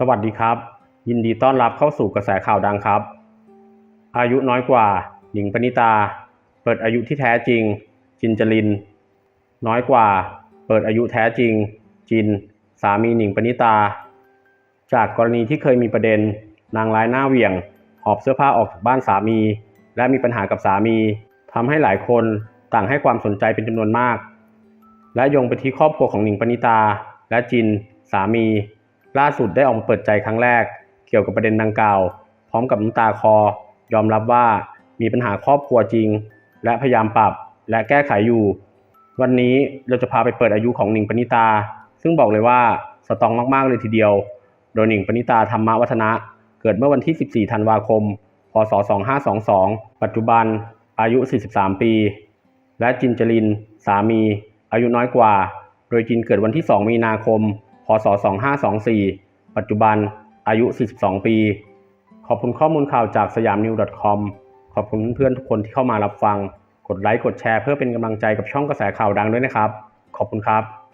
สวัสดีครับ ยินดีต้อนรับเข้าสู่กระแสข่าวดังครับ อายุน้อยกว่าหนิงปณิตา เปิดอายุที่แท้จริง จินจริน น้อยกว่า เปิดอายุแท้จริง จิน สามีหนิงปณิตา จากกรณีที่เคยมีประเด็น นางร้ายหน้าเหวี่ยง หอบเสื้อผ้าออกจากบ้านสามี และมีปัญหากับสามีทำให้หลายคนต่างให้ความสนใจเป็นจำนวนมาก และโยงไปที่ครอบครัวของหนิงปณิตา และจิน สามี ล่าสุดได้ออกมาเปิดใจครั้งแรก เกี่ยวกับประเด็นดังกล่าว พร้อมกับน้ำตาคอ ยอมรับว่ามีปัญหาครอบครัวจริง และพยายามปรับและแก้ไขอยู่ วันนี้เราจะพาไปเปิดอายุของหนิงปณิตา ซึ่งบอกเลยว่าสตองมากๆเลยทีเดียว โดยหนิงปณิตาธรรมวัฒนะ เกิดเมื่อวันที่ 14 ธันวาคม พศ 2522 ปัจจุบันอายุ 43 ปี และจินจริน สามี อายุน้อยกว่า โดยจินเกิดวันที่ 2 มีนาคม พศ 2524 ปัจจุบัน อายุ 42 ปี ขอบคุณข้อมูลข่าวจากสยามนิว .com ขอบคุณเพื่อนๆทุกคนที่เข้ามารับฟัง กดไลค์ กดแชร์เพื่อเป็นกำลังใจกับช่องกระแสข่าวดังด้วยนะครับ ขอบคุณครับ